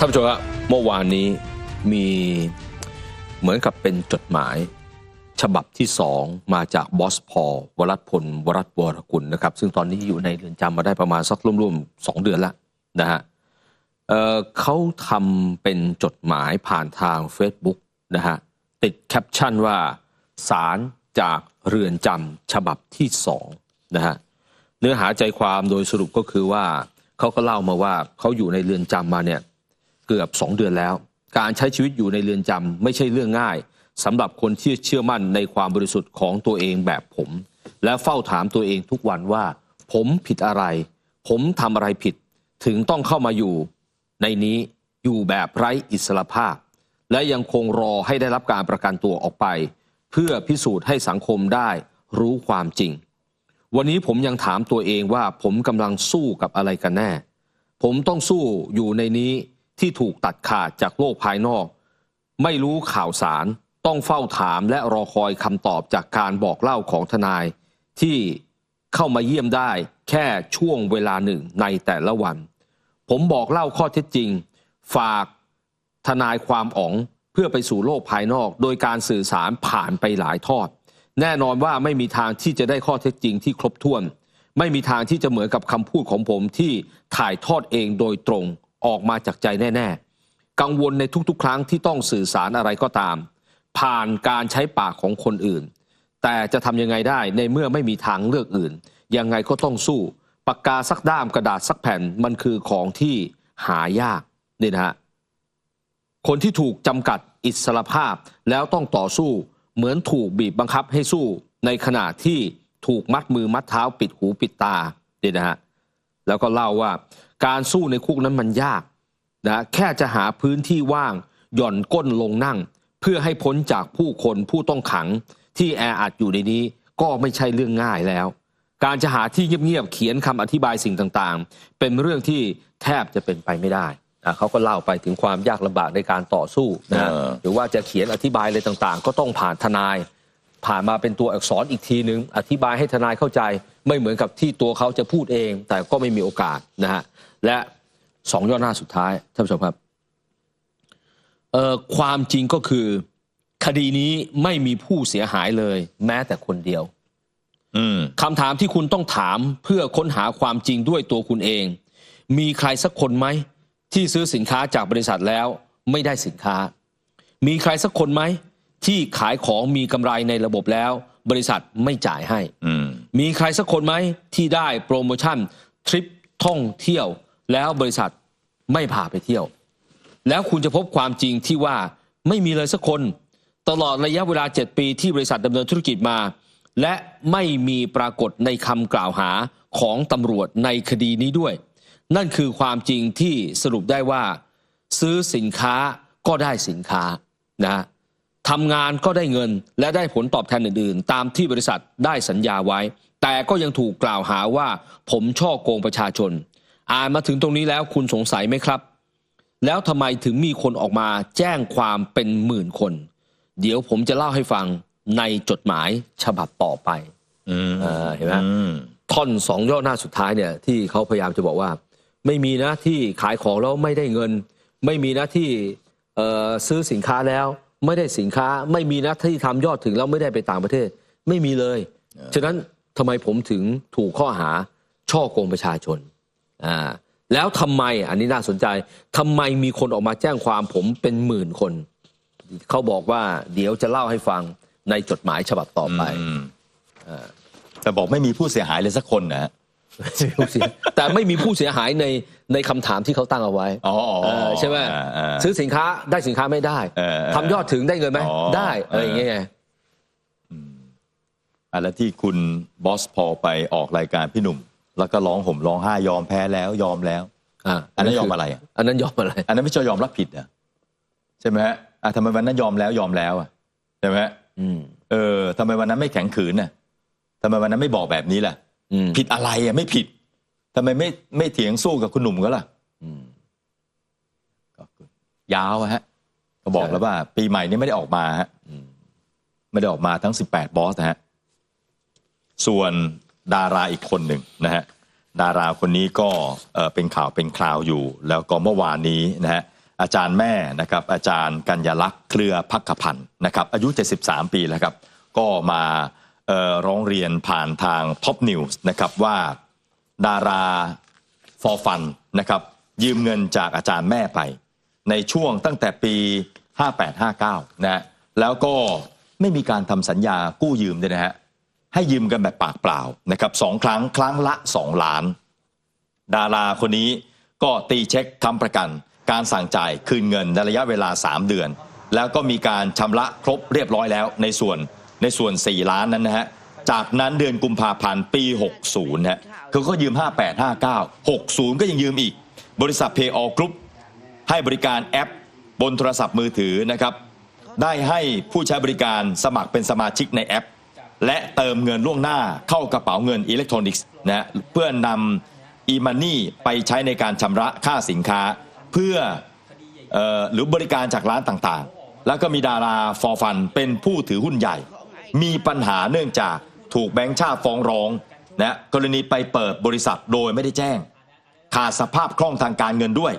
ท่านผู้ชมครับเมื่อวานนี้มีเหมือนกับเป็นจดหมาย ฉบับที่สองมาจากบอสพอลวรัตพลวรัตวรกุลนะครับ ซึ่งตอนนี้อยู่ในเรือนจำมาได้ประมาณสักร่วมๆสองเดือนแล้วนะฮะเเขาทำเป็นจดหมายผ่านทาง Facebook นะฮะติดแคปชั่นว่าสารจากเรือนจำฉบับที่สองนะฮะเนื้อหาใจความโดยสรุปก็คือว่าเขาก็เล่ามาว่าเขาอยู่ในเรือนจำมาเนี่ย เกือบสองเดือนแล้ว การใช้ชีวิตอยู่ในเรือนจำไม่ใช่เรื่องง่ายสำหรับคนที่เชื่อมั่นในความบริสุทธิ์ของตัวเองแบบผม และเฝ้าถามตัวเองทุกวันว่า ผมผิดอะไร ผมทำอะไรผิด ถึงต้องเข้ามาอยู่ ในนี้อยู่แบบไร้อิสรภาพ และยังคงรอให้ได้รับการประกันตัวออกไป เพื่อพิสูจน์ให้สังคมได้รู้ความจริง วันนี้ผมยังถามตัวเองว่าผมกำลังสู้กับอะไรกันแน่ ผมต้องสู้อยู่ในนี้ ที่ถูกตัดขาดจากโลกภายนอก ไม่รู้ข่าวสารต้องเฝ้าถามและรอคอยคำตอบจากการบอกเล่าของทนาย ที่เข้ามาเยี่ยมได้แค่ช่วงเวลาหนึ่งในแต่ละวัน ผมบอกเล่าข้อเท็จจริง ฝากทนายความอ๋องเพื่อไปสู่โลกภายนอก โดยการสื่อสารผ่านไปหลายทอด แน่นอนว่าไม่มีทางที่จะได้ข้อเท็จจริงที่ครบถ้วน ไม่มีทางที่จะเหมือนกับคำพูดของผมที่ถ่ายทอดเองโดยตรง ออกมาจากใจแน่ ๆ กังวลในทุกๆ ครั้งที่ต้องสื่อสารอะไรก็ตาม ผ่านการใช้ปากของคนอื่น แต่จะทำยังไงได้ในเมื่อไม่มีทางเลือกอื่น ยังไงก็ต้องสู้ปากกาสักด้ามกระดาษสักแผ่นมันคือของที่หายากนี่นะฮะคนที่ถูกจำกัดอิสรภาพแล้วต้องต่อสู้เหมือนถูกบีบบังคับให้สู้ ในขณะที่ถูกมัดมือมัดเท้าปิดหูปิดตาเนี่ยนะฮะแล้วก็เล่าว่า การสู้ในคุกนั้นมันยากนะแค่จะหาพื้นที่ว่าง หย่อนก้นลงนั่ง เพื่อให้พ้นจากผู้คนผู้ต้องขังที่แออัดอยู่ในนี้ก็ไม่ใช่เรื่องง่ายแล้ว การจะหาที่เงียบๆเขียนคำอธิบายสิ่งต่างๆ เป็นเรื่องที่แทบจะเป็นไปไม่ได้อะเขาก็เล่าไปถึงความยากลำบากในการต่อสู้นะฮะเออหรือว่าจะเขียนอธิบายอะไรต่างๆ ก็ต้องผ่านทนาย ผ่านมาเป็นตัวอักษรอีกทีนึง อธิบายให้ทนายเข้าใจ ไม่เหมือนกับที่ตัวเขาจะพูดเอง แต่ก็ไม่มีโอกาสนะฮะ และสองย่อหน้าสุดท้ายท่านผู้ชมครับเอ่อความจริงก็คือคดีนี้ไม่มีผู้เสียหายเลย แม้แต่คนเดียวอืมคำถามที่คุณต้องถามเพื่อค้นหาความจริงด้วยตัวคุณเอง มีใครสักคนไหมที่ซื้อสินค้าจากบริษัทแล้วไม่ได้สินค้า มีใครสักคนไหมที่ขายของมีกำไรในระบบแล้ว บริษัทไม่จ่ายให้อืมมีใครสักคนไหมที่ได้โปรโมชั่นทริปท่องเที่ยว แล้วบริษัทไม่พาไปเที่ยว แล้วคุณจะพบความจริงที่ว่าไม่มีเลยสักคน ตลอดระยะเวลา 7 ปีที่บริษัทดำเนินธุรกิจมา และไม่มีปรากฏในคำกล่าวหาของตำรวจในคดีนี้ด้วย นั่นคือความจริงที่สรุปได้ว่า ซื้อสินค้าก็ได้สินค้านะทำงานก็ได้เงินและได้ผลตอบแทนอื่น ๆ ตามที่บริษัทได้สัญญาไว้ แต่ก็ยังถูกกล่าวหาว่า ผมช่อโกงประชาชน อ่านมาถึงตรงนี้แล้วคุณสงสัยไหมครับ แล้วทำไมถึงมีคนออกมาแจ้งความเป็นหมื่นคน เดี๋ยวผมจะเล่าให้ฟังในจดหมายฉบับต่อไปอืมเออเห็นไหมอืมท่อนสองย่อหน้าสุดท้ายเนี่ยที่เขาพยายามจะบอกว่า ไม่มีนะที่ขายของแล้วไม่ได้เงิน ไม่มีนะที่เอ่อซื้อสินค้าแล้ว ไม่ได้สินค้า ไม่มีนะที่ทำยอดถึงแล้วไม่ได้ไปต่างประเทศ ไม่มีเลย ฉะนั้นทำไมผมถึงถูกข้อหาช่อโกงประชาชน อ่าแล้วทำไมอันนี้น่าสนใจทำไมมีคนออกมาแจ้งความผมเป็นหมื่นคน เขาบอกว่าเดี๋ยวจะเล่าให้ฟังในจดหมายฉบับต่อไปอืมแต่บอกไม่มีผู้เสียหายเลยสักคนนะฮะแต่ไม่มีผู้เสียหายในในคำถามที่เขาตั้งเอาไว้อ๋ออ๋อเออใช่ไหมอ่าอ่าซื้อสินค้าได้สินค้าไม่ได้เออทำยอดถึงได้เงินไหมอ๋อได้อะไรอย่างเงี้ยไงอะแล้วที่คุณบอสพอลไปออกรายการพี่หนุ่ม แล้วก็ร้องห่มร้องไห้ยอมแพ้แล้วยอมแล้วอ่าอันนั้นยอมอะไรอะอันนั้นยอมอะไร อันนั้นไม่ใช่ยอมรับผิดอะใช่ไหมฮะอะทำไมวันนั้นยอมแล้วยอมแล้วอะใช่ไหมฮะอืมเออทำไมวันนั้นไม่แข็งขืนน่ะทำไมวันนั้นไม่บอกแบบนี้ล่ะอืมผิดอะไรอะไม่ผิดทำไมไม่ไม่เถียงสู้กับคุณหนุ่มก็ล่ะอืมก็ยาวอะฮะ ก็บอกใช่แล้วว่า ปีใหม่นี้ไม่ได้ออกมาฮะอืมไม่ได้ออกมาทั้ง18บอสนะฮะส่วน ดาราอีกคนหนึ่งนะฮะดาราคนนี้ก็เป็นข่าวเป็นคราวอยู่ แล้วก็เมื่อวานนี้นะฮะอาจารย์แม่นะครับอาจารย์กัญญลักษณ์เครือพักขพันธ์นะครับอายุ 73 ปีแล้วครับ ก็มาร้องเรียนผ่านทางท็อปนิวส์นะครับว่าดาราฟอร์ฟันนะครับยืมเงินจากอาจารย์แม่ไป ในช่วงตั้งแต่ปี 58-59นะฮะแล้วก็ไม่มีการทำสัญญากู้ยืมด้วยนะฮะ ให้ยืมกันแบบปากเปล่านะครับสองครั้งครั้งละ 2 ล้าน ดาราคนนี้ก็ตีเช็คทำประกัน การสั่งจ่ายคืนเงินในระยะเวลา 3 เดือน แล้วก็มีการชำระครบเรียบร้อยแล้วในส่วนในส่วน 4 ล้านนั้นนะฮะจากนั้นเดือนกุมภาพันธ์ปี 60นะฮะคือก็ยืม 58 59 60 ก็ยังยืมอีก บริษัท Pay All Group ให้บริการแอปบนโทรศัพท์มือถือนะครับ ได้ให้ผู้ใช้บริการสมัครเป็นสมาชิกในแอป และเติมเงินล่วงหน้าเข้ากระเป๋าเงินอิเล็กทรอนิกส์นะเพื่อนำ e-money ไปใช้ในการชำระค่าสินค้า เพื่อออหรือบริการจากร้านต่างๆ แล้วก็มีดาราฟอร์ฟันเป็นผู้ถือหุ้นใหญ่ มีปัญหาเนื่องจากถูกแบงค์ชาติฟ้องร้องนะกรณีไปเปิดบริษัทโดยไม่ได้แจ้ง ขาดสภาพคล่องทางการเงินด้วย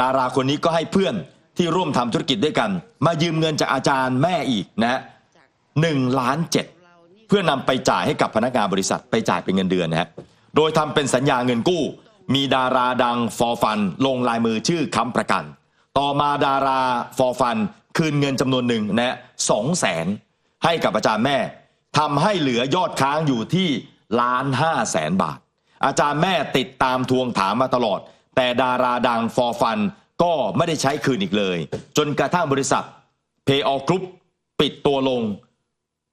ดาราคนนี้ก็ให้เพื่อนที่ร่วมทำธุรกิจด้วยกัน มายืมเงินจากอาจารย์แม่อีกนะหนึ่งล้านเจ็ด พื่อนำไปจ่ายให้กับพนักงานบริษัทไปจ่ายเป็นเงินเดือนนะฮะโดยทำเป็นสัญญาเงินกู้ มีดาราดังฟอร์ฟัน ลงลายมือชื่อค้ำประกัน ต่อมาดาราฟอร์ฟัน คืนเงินจำนวนหนึ่งนะฮะสองแสนให้กับอาจารย์แม่ทำให้เหลือยอดค้างอยู่ที่ล้านห้าแสนบาท อาจารย์แม่ติดตามทวงถามมาตลอด แต่ดาราดังฟอร์ฟันก็ไม่ได้ใช้คืนอีกเลย จนกระทั่งบริษัท Pay All Group ปิดตัวลง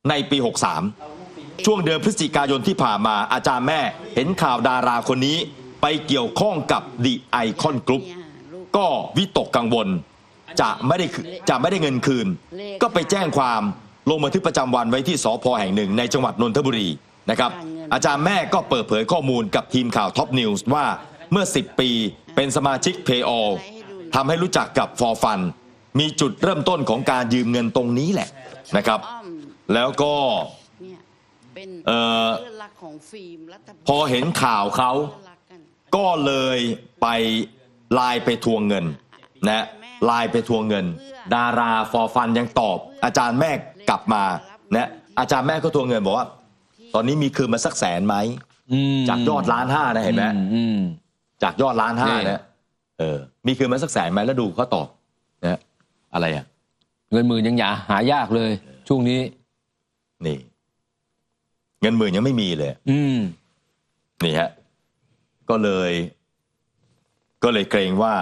ในปี 63 ช่วงเดือนพฤศจิกายนที่ผ่านมาอาจารย์แม่เห็นข่าวดาราคนนี้ไปเกี่ยวข้องกับ The Icon Group ก็วิตกกังวล จะไม่ได้จะไม่ได้เงินคืน ก็ไปแจ้งความลงบันทึกประจำวันไว้ที่สพแห่งหนึ่งในจังหวัดนนทบุรีนะครับอาจารย์แม่ก็เปิดเผยข้อมูลกับทีมข่าวท็อปนิวส์ว่าเมื่อ 10 ปีเป็นสมาชิก Pay All ทำให้รู้จักกับฟอร์ฟันมีจุดเริ่มต้นของการยืมเงินตรงนี้แหละนะครับ แล้วก็เนี่ยเป็นเอ่อ เพื่อนรักของฟิล์มรัฐบาลพอเห็นข่าวเขาเพื่อนรักกันก็เลยไปไลน์ไปทวงเงินนะไลน์ไปทวงเงิน ดาราฟอร์ฟันยังตอบ อาจารย์แม่กลับมานะอาจารย์แม่ก็ทวงเงินบอกว่า ตอนนี้มีคืนมาสักแสนไหม อืมจากยอดล้านห้านะเห็นไหมอือืม จากยอดล้านห้านี่ นะเออ มีคืนมาสักแสนไหมแล้วดูเขาตอบนะอะไรอะเงินหมื่นยังหยาหายากเลย ช่วงนี้ นี่ เงินหมื่นยังไม่มีเลย อืมนี่ฮะ ก็เลย ก็เลยเกรงว่า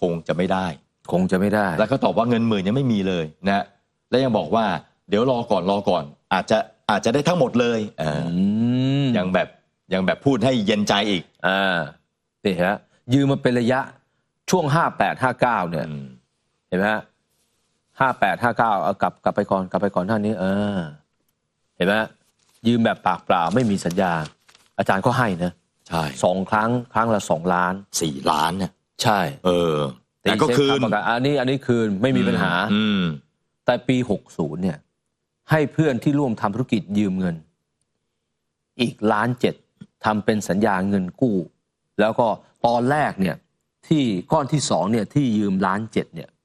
คงจะไม่ได้ คงจะไม่ได้ แล้วก็ตอบว่าเงินหมื่นยังไม่มีเลยนะและยังบอกว่า เดี๋ยวรอก่อนรอก่อน อาจจะอาจจะได้ทั้งหมดเลยเอออืมยังแบบยังแบบพูดให้เย็นใจอีกอ่านี่ฮะยืมมาเป็นระยะช่วงห้าแปดห้าเก้าเนี่ยอืมเห็นไหมฮะ ห้าแปดห้าเก้าเอากลับกลับไปก่อนกลับไปก่อนท่านนี้ เออ เห็นไหมฮะยืมแบบปากเปล่าไม่มีสัญญา อาจารย์ก็ให้นะใช่สองครั้งครั้งละสองล้านสี่ล้านเนี่ยใช่ เออ แต่ก็ตีเช็คืนรับประกันอันนี้อันนี้คืนไม่มีปัญหา อืมแต่ปี60เนี่ย ให้เพื่อนที่ร่วมทำธุรกิจยืมเงิน อีกล้านเจ็ดทำเป็นสัญญาเงินกู้ แล้วก็ตอนแรกเนี่ย ที่ก้อนที่สองเนี่ยที่ยืมล้านเจ็ดเนี่ยเอ่อ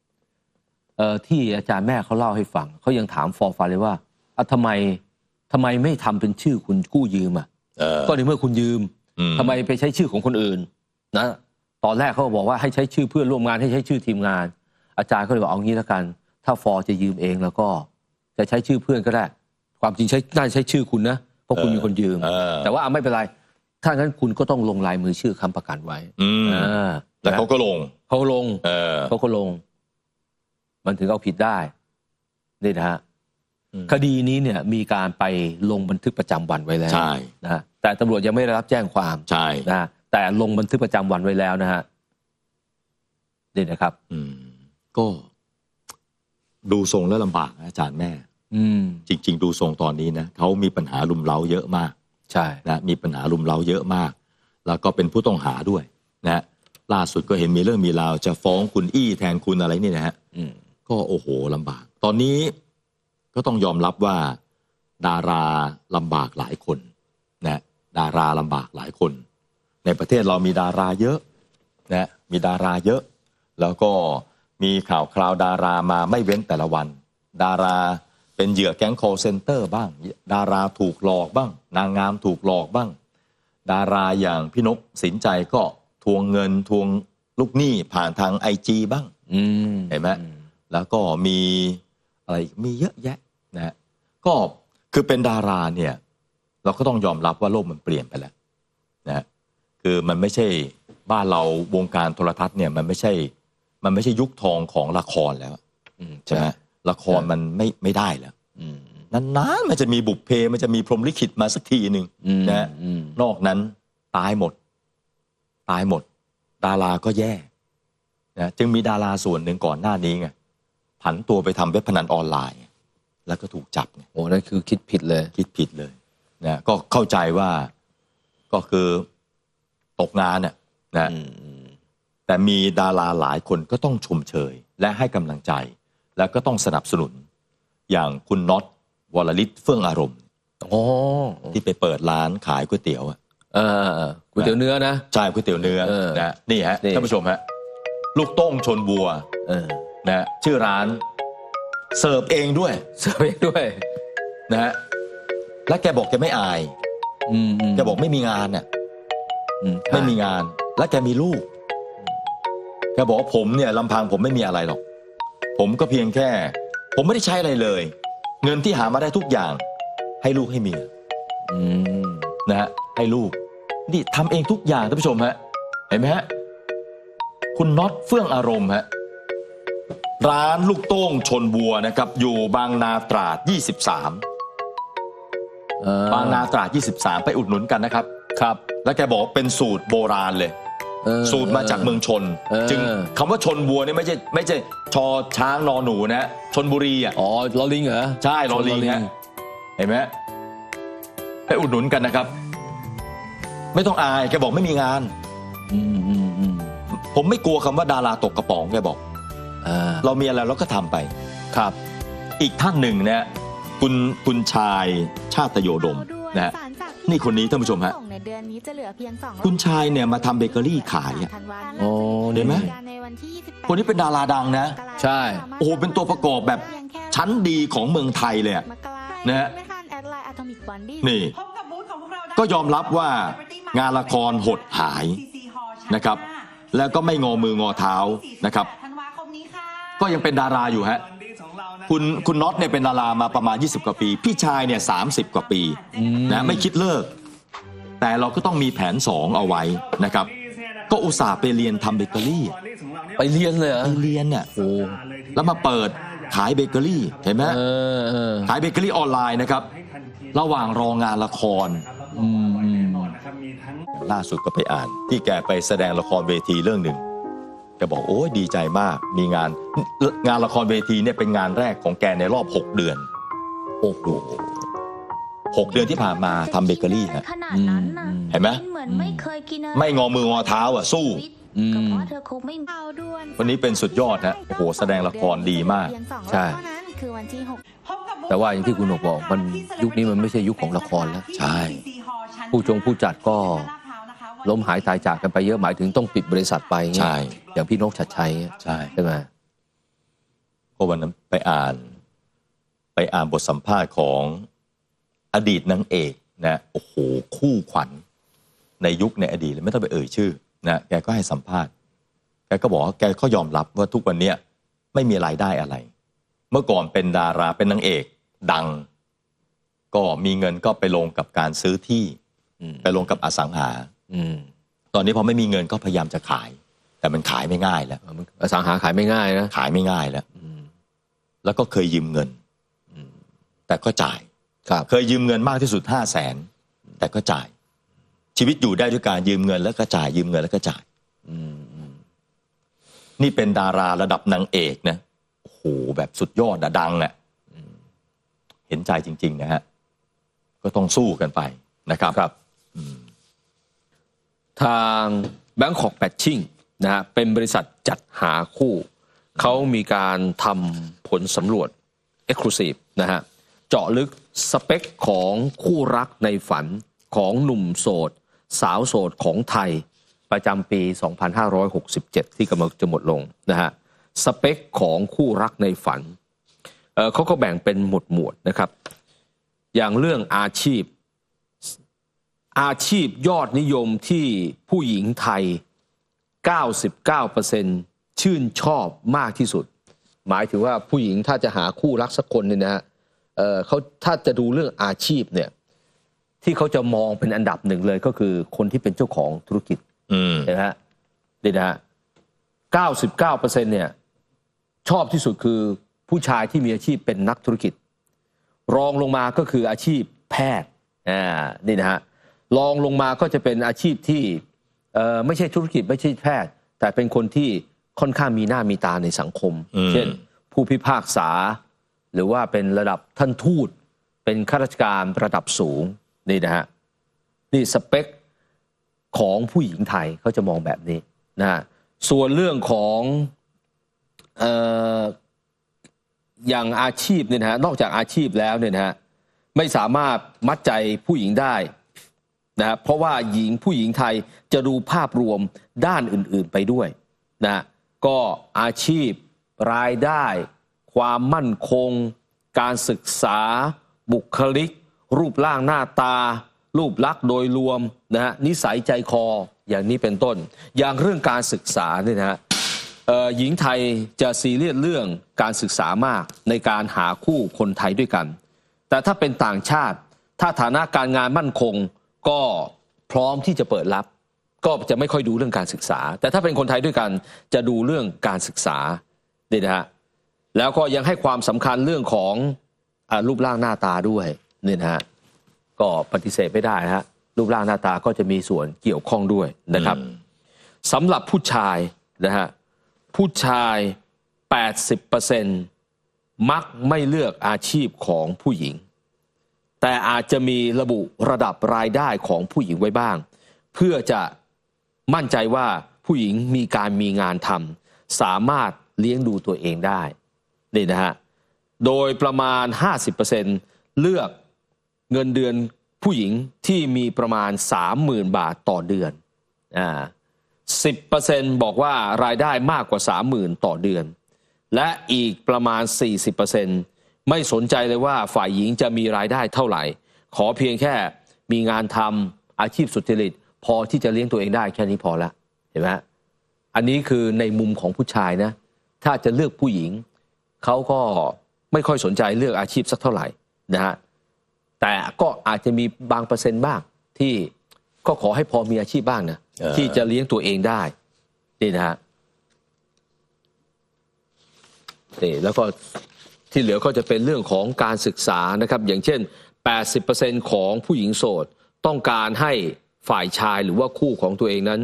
ที่อาจารย์แม่เขาเล่าให้ฟังเขายังถามฟอร์ฟาเลยว่าอะทำไมทำไมไม่ทำเป็นชื่อคุณกู้ยืมอะเออก็ในเมื่อคุณยืมอืมทำไมไปใช้ชื่อของคนอื่น นะ ตอนแรกเขาบอกว่าให้ใช้ชื่อเพื่อนร่วมงานให้ใช้ชื่อทีมงาน อาจารย์ก็เลยบอกเอางี้แล้วกัน ถ้าฟอร์จะยืมเองแล้วก็จะใช้ชื่อเพื่อนก็ได้ ความจริงใช้น่าจะใช้ชื่อคุณนะเพราะคุณเป็นคนยืมเออแต่ว่าไม่เป็นไรถ้างั้นคุณก็ต้องลงลายมือชื่อค้ำประกันไว้อืมอ่าแล้วเขาก็ลงเขาลงเออเขาก็ลง มันถึงเอาผิดได้นี่นะฮะอืมคดีนี้เนี่ยมีการไปลงบันทึกประจำวันไว้แล้วใช่นะฮะแต่ตำรวจยังไม่ได้รับแจ้งความใช่นะฮะแต่ลงบันทึกประจำวันไว้แล้วนะฮะนี่นะครับ อืม ก็ ดูทรงแล้วลำบากนะอาจารย์แม่ อืม จริง ๆ ดูทรงตอนนี้นะเขามีปัญหาลุมเล้าเยอะมาก ใช่นะมีปัญหาลุมเล้าเยอะมาก แล้วก็เป็นผู้ต้องหาด้วย นะล่าสุดก็เห็นมีเรื่องมีราวจะฟ้องคุณอี้แทนคุณอะไรนี่นะฮะอืม ก็โอ้โหลำบาก ตอนนี้ก็ต้องยอมรับว่า ดาราลำบากหลายคนนะดาราลำบากหลายคน ในประเทศเรามีดาราเยอะนะมีดาราเยอะ แล้วก็มีข่าวคราวดารามาไม่เว้นแต่ละวัน ดาราเป็นเหยื่อแก๊ง call center บ้าง ดาราถูกหลอกบ้าง นางงามถูกหลอกบ้าง ดาราอย่างพี่นกสินใจก็ทวงเงินทวงลูกหนี้ผ่านทางไอจบ้างอืมเห็นไหม แล้วก็มีอะไรอีกมีเยอะแยะนะฮะก็คือเป็นดาราเนี่ยเราก็ต้องยอมรับว่าโลกมันเปลี่ยนไปแล้วนะฮะคือมันไม่ใช่บ้านเราวงการโทรทัศน์เนี่ยมันไม่ใช่มันไม่ใช่ยุคทองของละครแล้วอืมใช่ไหมละครมันไม่ไม่ได้แล้วอืมนานๆมันจะมีบุพเพมันจะมีพรหมลิขิตมาสักทีหนึ่งอืมนะฮะอืมนอกนั้นตายหมด ตายหมด ดาราก็แย่นะจึงมีดาราส่วนหนึ่งก่อนหน้านี้ไง ผันตัวไปทำเว็บพนันออนไลน์ แล้วก็ถูกจับเนี่ยโอ้นั่นคือคิดผิดเลย คิดผิดเลยนะก็เข้าใจว่าก็คือตกงานน่ะนะอืมอืมแต่มีดาราหลายคนก็ต้องชมเชย และให้กำลังใจ แล้วก็ต้องสนับสนุน อย่างคุณน็อตวรลิตเฟื่องอารมณ์อ๋อที่ไปเปิดร้านขายก๋วยเตี๋ยวอะเออเออก๋วยเตี๋ยวเนื้อนะใช่ก๋วยเตี๋ยวเนื้อเออนะนี่ฮะนี่ท่านผู้ชมฮะลูกโต้งชนบัวเออ นะฮะชื่อร้านเสิร์ฟเองด้วยเสิร์ฟเองด้วยนะฮะและแกบอกแกไม่อายอืมอืมแกบอกไม่มีงานน่ะอืใช่ไม่มีงาน และแกมีลูกแกบอกว่าผมเนี่ยลำพังผมไม่มีอะไรหรอก ผมก็เพียงแค่ ผมไม่ได้ใช้อะไรเลย เงินที่หามาได้ทุกอย่าง ให้ลูกให้เมียอืมนะฮะให้ลูก นี่ทำเองทุกอย่างท่านผู้ชมฮะ เห็นไหมฮะ คุณน็อตเฟื่องอารมณ์ฮะ ร้านลูกโต้งชนบัวนะครับ อยู่บางนาตราด 23 เออ บางนาตราด 23 ไปอุดหนุนกันนะครับ ครับ แล้วแกบอกว่าเป็นสูตรโบราณเลย เออ สูตรมาจากเมืองชน เออ จึงคำว่าชนบัวนี่ไม่ใช่ไม่ใช่ชอช้างนอหนูนะชนบุรีอะ อ๋อลอลิงเหรอใช่ลอลิงฮะเห็นไหมไปอุดหนุนกันนะครับ ไม่ต้องอายแกบอกไม่มีงาน อืมอืมอืมผมไม่กลัวคำว่าดาราตกกระป๋องแกบอกอ่า เรามีอะไรเราก็ทำไปครับ อีกท่านหนึ่งเนี่ยคุณคุณชายชาตโยดมนะฮะนี่คนนี้ท่านผู้ชมฮะส่งในเดือนนี้จะเหลือเพียงสองคุณชายเนี่ยมาทำเบเกอรี่ขายอะธันวาคมโอ้เห็นไหมในวันที่28คนนี้เป็นดาราดังนะ ใช่ โอ้โหเป็นตัวประกอบแบบชั้นดีของเมืองไทยเลยอะมกรานะฮะไม่ทันแอดไลน์อะตอมิกบอนดี้นี่พบกับบูธของพวกเราได้ก็ยอมรับว่างานละครหดหายนะครับ แล้วก็ไม่งอมืองอเท้านะครับ ก็ยังเป็นดาราอยู่ฮะคุณคุณน็อตเนี่ยเป็นดารามาประมาณ 20 กว่าปี พี่ชายเนี่ยสามกว่าปีนะไม่คิดเลิก แต่เราก็ต้องมีแผน 2 เอาไว้นะครับ ก็อุตส่าห์ไปเรียนทำเบเกอรี่ไปเรียนเลยเหรอไปเรียนเนี่ยโอ้แล้วมาเปิดขายเบเกอรี่เห็นไหมเออเออขายเบเกอรี่ออนไลน์นะครับ ระหว่างรองานละครอืมอืมล่าสุดก็ไปอ่าน ที่แกไปแสดงละครเวทีเรื่องหนึ่ง แกบอกโอ้ยดีใจมาก มีงานงานละครเวทีเนี่ยเป็นงานแรกของแกในรอบ 6 เดือนโอ้โหหกเดือนที่ผ่านมาทำเบเกอรี่ฮะขนาดนั้นน่ะอืมเห็นไหมกิเหมือนไม่เคยกินอะไรไม่งอมืองอเท้าอะสู้อืมก็เพราะเธอคงไม่เอาด้วนวันนี้เป็นสุดยอดฮะโอ้โหแสดงละครดีมากเพียงสองรอบใช่เท่านั้นคือวันที่หกพบกับบูธแต่ว่าอย่างที่คุณหนกบอกมันยุคนี้มันไม่ใช่ยุคของละครแล้วใช่ ผู้จงผู้จัดก็ ล้มหายตายจากกันไปเยอะหมายถึงต้องปิดบริษัทไปเงี้ยใช่ อย่างพี่นกชัดชัยเงี้ยใช่ใช่ไหมก็วันนั้นไปอ่าน ไปอ่านบทสัมภาษณ์ของอดีตนางเอกนะโอ้โหคู่ขวัญ ในยุคในอดีตเลยไม่ต้องไปเอ่ยชื่อนะแกก็ให้สัมภาษณ์ แกก็บอกว่าแกก็ยอมรับว่าทุกวันเนี้ยไม่มีรายได้อะไร เมื่อก่อนเป็นดาราเป็นนางเอกดัง ก็มีเงินก็ไปลงกับการซื้อที่ อืมไปลงกับอสังหา อืมตอนนี้พอไม่มีเงินก็พยายามจะขาย แต่มันขายไม่ง่ายแล้วเออมันอสังหาขายไม่ง่ายนะขายไม่ง่ายแล้วอืมแล้วก็เคยยืมเงินแต่ก็จ่ายครับเคยยืมเงินมากที่สุดห้าแสนแต่ก็จ่าย ชีวิตอยู่ได้ด้วยการยืมเงินแล้วก็จ่าย ยืมเงินแล้วก็จ่ายอืมอืมนี่เป็นดาราระดับนางเอกนะโอ้โหแบบสุดยอดอะดังอะเห็นใจจริง ๆ นะฮะก็ต้องสู้กันไปนะครับครับ ทาง Bangkok Patching นะฮะเป็นบริษัทจัดหาคู่ เขามีการทำผลสำรวจ Exclusive นะฮะเจาะลึกสเปคของคู่รักในฝันของหนุ่มโสด สาวโสดของไทยประจำปี 2567 ที่กำลังจะหมดลงนะฮะสเปคของคู่รักในฝันเเขาก็แบ่งเป็นหมวดหมวดๆนะครับ อย่างเรื่องอาชีพ อาชีพยอดนิยมที่ผู้หญิงไทย 99%ชื่นชอบมากที่สุด หมายถึงว่าผู้หญิงถ้าจะหาคู่รักสักคนเนี่ยนะฮะเอ่อเขาถ้าจะดูเรื่องอาชีพเนี่ยที่เขาจะมองเป็นอันดับหนึ่งเลยก็คือคนที่เป็นเจ้าของธุรกิจอืมเห็นไหมฮะนี่นะฮะ99เปอร์เซ็นเนี่ยชอบที่สุดคือผู้ชายที่มีอาชีพเป็นนักธุรกิจ รองลงมาก็คืออาชีพแพทย์อ่านี่นะฮะ รองลงมาก็จะเป็นอาชีพที่เอ่อไม่ใช่ธุรกิจไม่ใช่แพทย์ แต่เป็นคนที่ค่อนข้างมีหน้ามีตาในสังคมอืมเช่น ผู้พิพากษา หรือว่าเป็นระดับท่านทูต เป็นข้าราชการระดับสูงนี่นะฮะนี่สเปคของผู้หญิงไทยเขาจะมองแบบนี้นะฮะส่วนเรื่องของเอ่ออย่างอาชีพเนี่ยนะฮะนอกจากอาชีพแล้วเนี่ยนะฮะไม่สามารถมัดใจผู้หญิงได้ นะเพราะว่าหญิงผู้หญิงไทยจะดูภาพรวมด้านอื่นๆไปด้วยนะก็อาชีพรายได้ ความมั่นคง การศึกษา บุคลิก รูปร่างหน้าตา รูปลักษณ์โดยรวมนะฮะนิสัยใจคออย่างนี้เป็นต้น อย่างเรื่องการศึกษาเนี่ยนะฮะหญิงไทยจะซีเรียสเรื่องการศึกษามากในการหาคู่คนไทยด้วยกัน แต่ถ้าเป็นต่างชาติ ถ้าฐานะการงานมั่นคง ก็พร้อมที่จะเปิดรับ ก็จะไม่ค่อยดูเรื่องการศึกษา แต่ถ้าเป็นคนไทยด้วยกันจะดูเรื่องการศึกษานี่นะฮะแล้วก็ยังให้ความสำคัญเรื่องของอรูปร่างหน้าตาด้วยเนี่ยนะฮะก็ปฏิเสธไม่ได้นะฮะรูปร่างหน้าตาก็จะมีส่วนเกี่ยวข้องด้วยนะครับสำหรับผู้ชายนะฮะผู้ชาย 80%มักไม่เลือกอาชีพของผู้หญิง แต่อาจจะมีระบุระดับรายได้ของผู้หญิงไว้บ้าง เพื่อจะมั่นใจว่าผู้หญิงมีการมีงานทำสามารถเลี้ยงดูตัวเองได้นี่นะฮะโดยประมาณ 50%เลือกเงินเดือนผู้หญิงที่มีประมาณ 30,000 บาทต่อเดือนอ่า10%บอกว่ารายได้มากกว่า 30,000 ต่อเดือน และอีกประมาณ 40% ไม่สนใจเลยว่าฝ่ายหญิงจะมีรายได้เท่าไหร่ ขอเพียงแค่มีงานทำอาชีพสุจริต พอที่จะเลี้ยงตัวเองได้แค่นี้พอละเห็นไหมฮะอันนี้คือในมุมของผู้ชายนะ ถ้าจะเลือกผู้หญิงเขาก็ไม่ค่อยสนใจเลือกอาชีพสักเท่าไหร่นะฮะแต่ก็อาจจะมีบางเปอร์เซ็นต์บ้างที่ก็ขอให้พอมีอาชีพบ้างนะเออที่จะเลี้ยงตัวเองได้นี่นะฮะนี่แล้วก็ ที่เหลือก็จะเป็นเรื่องของการศึกษานะครับ อย่างเช่น 80%ของผู้หญิงโสด ต้องการให้ฝ่ายชายหรือว่าคู่ของตัวเองนั้น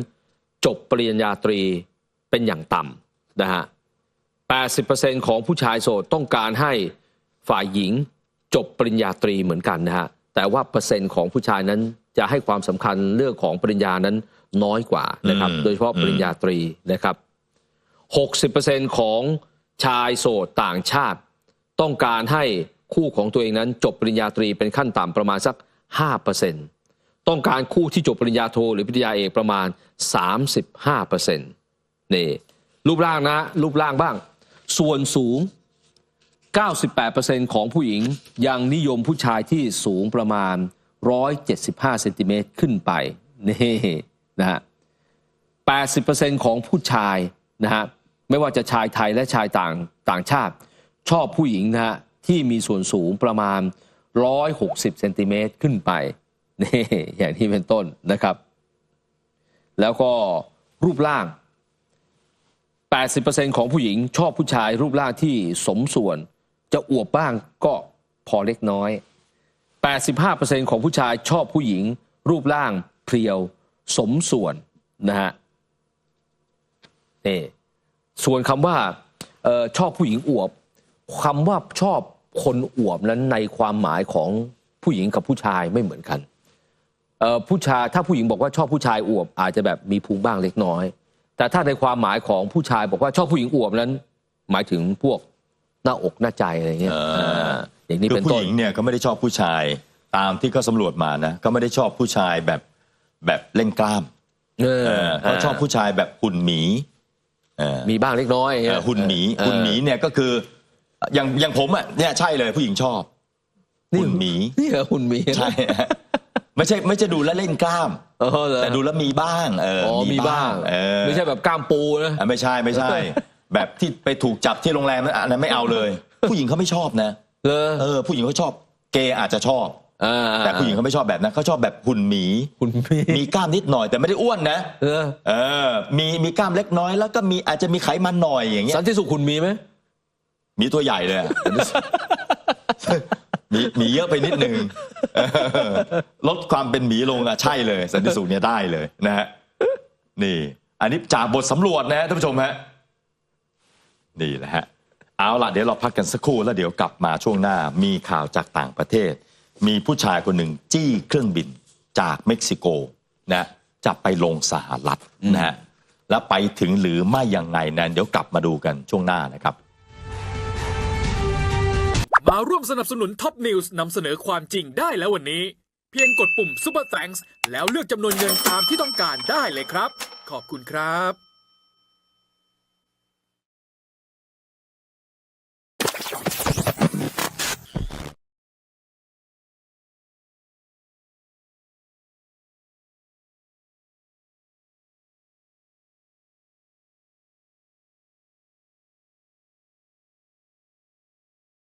จบปริญญาตรีเป็นอย่างต่ำนะฮะ 80%ของผู้ชายโสดต้องการให้ฝ่ายหญิงจบปริญญาตรีเหมือนกันนะฮะ แต่ว่าเปอร์เซ็นต์ของผู้ชายนั้นจะให้ความสำคัญเรื่องของปริญญานั้นน้อยกว่านะครับอืมโดยเฉพาะปริญญาตรีนะครับ 60%ของชายโสดต่างชาติ ต้องการให้คู่ของตัวเองนั้นจบปริญญาตรีเป็นขั้นต่ำประมาณสัก 5%ต้องการคู่ที่จบปริญญาโทหรือปริญญาเอกประมาณ 35%นี่รูปร่างนะ รูปร่างบ้าง ส่วนสูง 98%ของผู้หญิงยังนิยมผู้ชายที่สูงประมาณ 175เซนติเมตรขึ้นไปนี่นะฮะ80%ของผู้ชายนะฮะไม่ว่าจะชายไทยและชายต่างต่างชาติ ชอบผู้หญิงนะฮะที่มีส่วนสูงประมาณ 160เซนติเมตรขึ้นไปนี่อย่างที่เป็นต้นนะครับ แล้วก็รูปร่าง 80%ของผู้หญิงชอบผู้ชายรูปร่างที่สมส่วน จะอวบบ้างก็พอเล็กน้อย 85%ของผู้ชายชอบผู้หญิง รูปร่างเพรียวสมส่วนนะฮะนี่ส่วนคำว่าออชอบผู้หญิงอวบ คำว่าชอบคนอวบนั้นในความหมายของผู้หญิงกับผู้ชายไม่เหมือนกันเอ่อผู้ชายถ้าผู้หญิงบอกว่าชอบผู้ชายอวบ อาจจะแบบมีพุงบ้างเล็กน้อย แต่ถ้าในความหมายของผู้ชายบอกว่าชอบผู้หญิงอวบนั้น หมายถึงพวกหน้าอกหน้าใจอะไรเงี้ยเอออ่าอย่างนี้คือเป็นผู้ต้หนญิงเนี่ยก็ไม่ได้ชอบผู้ชายตามที่เขาสำรวจมานะก็ไม่ได้ชอบผู้ชายแบบแบบเล่นกล้ามเออเออเขาชอบผู้ชายแบบหุ่นหมีเออมีบ้างเล็กน้อยเออหุ่นหมีเออหุ่นหมีเนี่ยก็คือ อย่างอย่างผมอะเนี่ยใช่เลยผู้หญิงชอบนี่หุ่นหมีนี่เหรอหุ่นหมีใช่ ไม่ใช่ไม่ใช่ดูแล้วเล่นกล้าม เออเหรอแต่ดูแล้วมีบ้าง เอออ๋อมีบ้างเออไม่ใช่แบบกล้ามปูนะอะไม่ใช่ไม่ใช่ แบบที่ไปถูกจับที่โรงแรมนั้นอันนั้นไม่เอาเลย ผู้หญิงเขาไม่ชอบนะเลอเออ ผู้หญิงเขาชอบ เกย์อาจจะชอบอ่าแต่ผู้หญิงเขาไม่ชอบแบบนั้นเขาชอบแบบหุ่นหมีหุ่นหมีมีกล้ามนิดหน่อยแต่ไม่ได้อ้วนนะเออ เออ มีมีกล้ามเล็กน้อยแล้วก็มีอาจจะมีไขมันหน่อยอย่างเงี้ยสันติสุขหุ่นหมีไหม มีตัวใหญ่เลยอะมีมีเยอะไปนิดนึงเออลดความเป็นหมีลงอะใช่เลย สันติสุขเนี่ยได้เลยนะฮะนี่ อันนี้จากบทสำรวจนะฮะท่านผู้ชมฮะนี่แหละฮะเอาละเดี๋ยวเราพักกันสักครู่แล้วเดี๋ยวกลับมาช่วงหน้ามีข่าวจากต่างประเทศ มีผู้ชายคนหนึ่งจี้เครื่องบินจากเม็กซิโกนะจะไปลงสหรัฐนะฮะแล้วไปถึงหรือไม่ยังไงนั้นเดี๋ยวกลับมาดูกันช่วงหน้านะครับ มาร่วมสนับสนุนท็อปนิวส์นำเสนอความจริงได้แล้ววันนี้ เพียงกดปุ่ม Super Thanks แล้วเลือกจำนวนเงินตามที่ต้องการได้เลยครับ ขอบคุณครับ